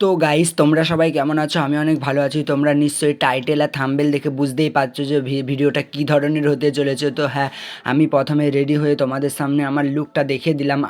তো গাইস তোমরা সবাই কেমন আছো? আমি অনেক ভালো আছি। তোমরা নিশ্চয়ই টাইটেল আর থাম্বেল দেখে বুঝতেই পারছ যে ভিডিওটা কী ধরনের হতে চলেছে। তো হ্যাঁ আমি প্রথমে রেডি হয়ে তোমাদের সামনে আমার লুকটা দেখে দিলাম।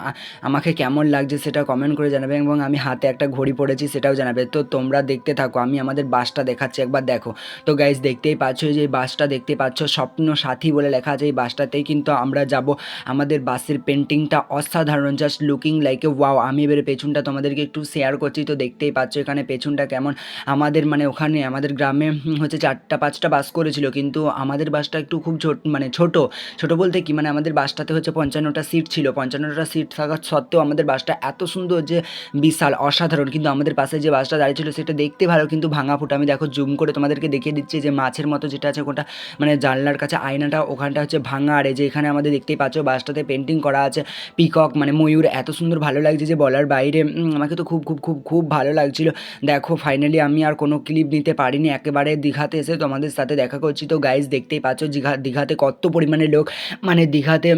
আমাকে কেমন লাগছে সেটা কমেন্ট করে জানাবে এবং আমি হাতে একটা ঘড়ি পড়েছি সেটাও জানাবে। তো তোমরা দেখতে থাকো, আমি আমাদের বাসটা দেখাচ্ছি, একবার দেখো। তো গাইস দেখতেই পাচ্ছ যে এই বাসটা দেখতে পাচ্ছ স্বপ্ন সাথী বলে লেখা আছে এই বাসটাতেই কিন্তু আমরা যাব। আমাদের বাসের পেন্টিংটা অসাধারণ just looking like a wow আমি এবারে পেছনটা তোমাদেরকে একটু শেয়ার করছি, তো দেখতেই পাচ্ছ এখানে পেছনটা কেমন? আমাদের মানে ওখানে আমাদের গ্রামে হচ্ছে চারটা, পাঁচটা বাস করেছিল, কিন্তু আমাদের বাসটা একটু খুব ছোট মানে ছোট। ছোট বলতে কি? মানে আমাদের বাসটাতে হচ্ছে পঞ্চান্নটা সিট ছিল। পঞ্চান্নটা সিট থাকা সত্ত্বেও আমাদের বাসটা এত সুন্দর যে বিশাল, অসাধারণ। কিন্তু আমাদের পাশে যে বাসটা দাঁড়িয়ে ছিল সেটা দেখতে ভালো, কিন্তু ভাঙা ফুটা। আমি দেখো, জুম করে তোমাদেরকে দেখিয়ে দিচ্ছি যে মাছের মতো যেটা আছে, ওটা মানে জানলার কাছে, আয়নাটা ওখানটা হচ্ছে ভাঙা। আর যে এখানে আমাদের দেখতেই পাচ্ছ, বাসটাতে পেন্টিং করা আছে, পিকক মানে ময়ূর। এত সুন্দর ভালো লাগছে যে বলার বাইরে আমাকে তো খুব খুব খুব খুব ভালো লাগছিল দেখো ফাইনালি আমি আর কোনো ক্লিপ নিতে পারিনি, একেবারে দীঘাতে এসে তোমাদের সাথে দেখা করছি। তো গাইজ দেখতেই পাচ্ছ, দীঘা, দীঘাতে কত পরিমাণে লোক মানে দীঘাতে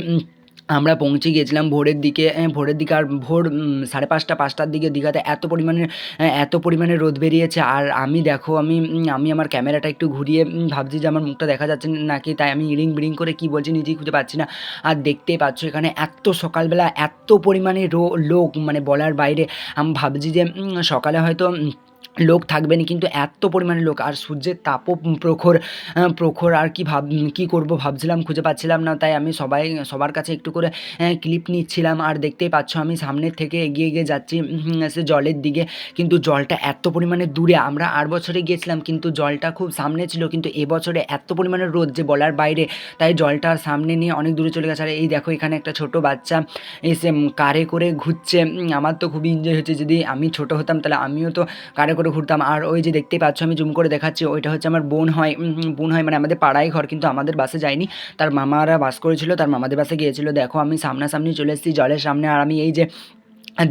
আমরা পৌঁছে গিয়েছিলাম ভোরের দিকে ভোরের দিকে আর ভোর সাড়ে পাঁচটা, পাঁচটার দিকে দীঘাতে এত পরিমাণে এত পরিমাণে রোদ বেরিয়েছে। আর আমি দেখো, আমি আমি আমার ক্যামেরাটা একটু ঘুরিয়ে ভাবছি যে আমার মুখটা দেখা যাচ্ছে নাকি, তাই আমি ইরিং বিরিং করে কি বলছি নিজেই খুঁজে পাচ্ছি না। আর দেখতেই পাচ্ছ এখানে এত সকালবেলা এত পরিমাণে রো, লোক মানে বলার বাইরে। আমি ভাবছি যে সকালে হয়তো লোক থাকবে না কিন্তু এত পরিমাণে লোক, আর সূর্যের তাপও প্রখর প্রখর, আর কি ভাব, কী করব ভাবছিলাম, খুঁজে পাচ্ছিলাম না, তাই আমি সবাই, সবার কাছে একটু করে ক্লিপ নিচ্ছিলাম, আর দেখতেই পাচ্ছ আমি সামনের থেকে এগিয়ে এগিয়ে যাচ্ছি সে জলের দিকে, কিন্তু জলটা এত পরিমাণে দূরে, আমরা আর বছরে গিয়েছিলাম, কিন্তু জলটা খুব সামনে ছিল, কিন্তু এবছরে এত পরিমাণে রোদ যে বলার বাইরে, তাই জলটা আর সামনে নিয়ে অনেক দূরে চলে গেছে, আর এই দেখো এখানে একটা ছোট বাচ্চা এসে কারে করে ঘুরছে আমার তো খুবই এনজয় হচ্ছে, যদি আমি ছোট হতাম, তাহলে আমিও তো কারে করে ঘুরতাম। আর ওই যে দেখতেই পাচ্ছ, আমি জুম করে দেখাচ্ছি, ওইটা হচ্ছে আমার বোন হয় বোন হয় মানে আমাদের পাড়ায় ঘর, কিন্তু আমাদের বাসে যায়নি। তার মামারা বাস করেছিল, তার মামাদের বাসে গিয়েছিল। দেখো আমি সামনাসামনি চলে এসেছি জলের সামনে। আর আমি এই যে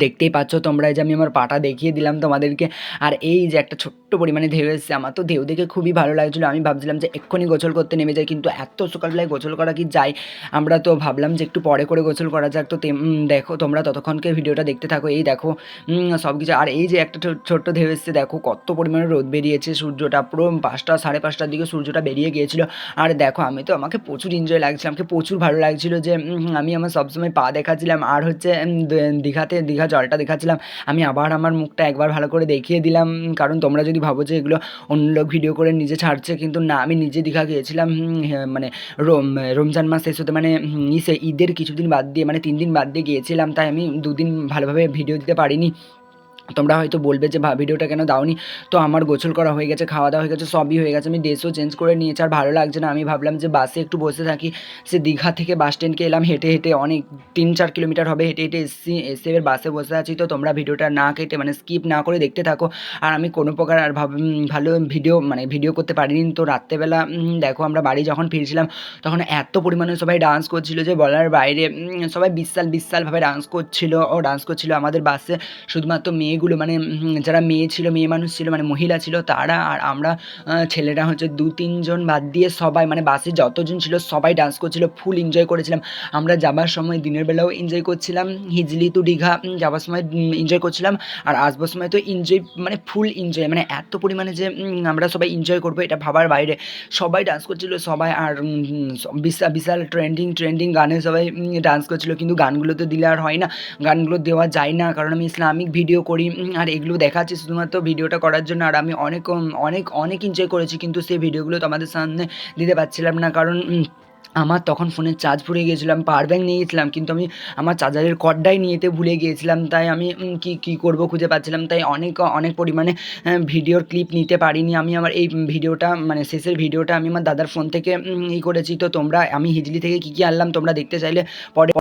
দেখতেই পাচ্ছ তোমরা যে আমি আমার পাটা দেখিয়ে দিলাম তোমাদেরকে। আর এই যে একটা ছোট্ট পরিমাণে ঢেউ এসেছে, আমার তো ঢেউ দেখে খুবই ভালো লাগছিল। আমি ভাবছিলাম যে এক্ষুনি গোসল করতে নেমে যাই, কিন্তু এত সকালবেলায় গোসল করা কি যাই আমরা তো ভাবলাম যে একটু পরে করে গোসল করা যাক। তো দেখো তোমরা ততক্ষণকে ভিডিওটা দেখতে থাকো, এই দেখো সব কিছু আর এই যে একটা ছোট্ট ঢেউ এসেছে, দেখো কত পরিমাণে রোদ বেরিয়েছে, সূর্যটা পুরো পাঁচটা, সাড়ে পাঁচটার দিকে সূর্যটা বেরিয়ে গিয়েছিল। আর দেখো আমি তো আমাকে প্রচুর এনজয় লাগছিল আমাকে প্রচুর ভালো লাগছিল যে আমি আমার সবসময় পা দেখাচ্ছিলাম। আর হচ্ছে দীঘাতে দীঘা জলটা দেখাচ্ছিলাম। আমি আবার আমার মুখটা একবার ভালো করে দেখিয়ে দিলাম। কারণ তোমরা যদি ভাবো যে এগুলো অন্য লোক ভিডিও করে নিজে ছাড়ছে কিন্তু না আমি নিজে দীঘা গিয়েছিলাম হ্যাঁ, মানে রোম রমজান মাস শেষ হতে মানে ঈদের কিছুদিন বাদ দিয়ে মানে তিন দিন বাদ দিয়ে গিয়েছিলাম। তাই আমি দুদিন ভালোভাবে ভিডিও দিতে পারিনি। তোমরা হয়তো বলবে যে, ভা, ভিডিওটা কেন দাওনি? তো আমার গোসল করা হয়ে গেছে, খাওয়া দাওয়া হয়ে গেছে, সবই হয়ে গেছে। আমি ড্রেসও চেঞ্জ করে নিয়েছি, আর ভালো লাগছে না। আমি ভাবলাম যে বাসে একটু বসে থাকি। সে দীঘা থেকে বাস স্ট্যান্ডকে এলাম, হেঁটে হেঁটে অনেক তিন চার কিলোমিটার হবে, হেঁটে হেঁটে এসছি, এসে এবার বাসে বসে আছি। তো তোমরা ভিডিওটা না কেটে মানে স্কিপ না করে দেখতে থাকো। আর আমি কোনো প্রকার আর ভালো ভিডিও মানে ভিডিও করতে পারিনি। তো রাত্রেবেলা দেখো আমরা বাড়ি যখন ফিরছিলাম, তখন এত পরিমাণে সবাই ডান্স করছিল যে, বলার বাইরে সবাই বিশাল বিশালভাবে ডান্স করছিল। ও ডান্স করছিল আমাদের বাসে শুধুমাত্র মেয়েগুলো মানে যারা মেয়ে ছিল, মেয়ে মানুষ ছিল মানে মহিলা ছিল, তারা আর আমরা ছেলেরা হচ্ছে দু, তিনজন বাদ দিয়ে সবাই মানে বাসে যতজন ছিল, সবাই ডান্স করছিল ফুল এনজয় করেছিলাম। আমরা যাবার সময় দিনের বেলাও এনজয় করছিলাম, হিজলি টু দীঘা যাবার সময় এনজয় করছিলাম, আর আসবার সময় তো এনজয় মানে ফুল এনজয় মানে এত পরিমাণে যে আমরা সবাই এনজয় করব, এটা ভাবার বাইরে। সবাই ডান্স করছিল, সবাই আর বিশাল বিশাল ট্রেন্ডিং ট্রেন্ডিং গানে সবাই ডান্স করছিল, কিন্তু গানগুলো তো দিলে আর হয় না। গানগুলো দেওয়া যায় না, কারণ আমি ইসলামিক ভিডিও করি উম, আর এগুলো দেখাচ্ছি শুধুমাত্র ভিডিওটা করার জন্য। আর আমি অনেক অনেক অনেক এনজয় করেছি কিন্তু সেই ভিডিওগুলো তোমাদের সামনে দিতে পারছিলাম না। কারণ আমার তখন ফোনের চার্জ ফুরিয়ে গিয়েছিলাম পাওয়ার ব্যাঙ্ক নিয়ে গেছিলাম কিন্তু আমি আমার চার্জারের কর্ডটাই নিয়ে যেতে ভুলে গিয়েছিলাম। তাই আমি কি কি করব খুঁজে পাচ্ছিলাম। তাই অনেক অনেক পরিমাণে ভিডিওর ক্লিপ নিতে পারিনি। আমি আমার এই ভিডিওটা মানে শেষের ভিডিওটা আমি আমার দাদার ফোন থেকে ই করেছি। তো তোমরা আমি হিজলি থেকে কী কী আনলাম তোমরা দেখতে চাইলে পরে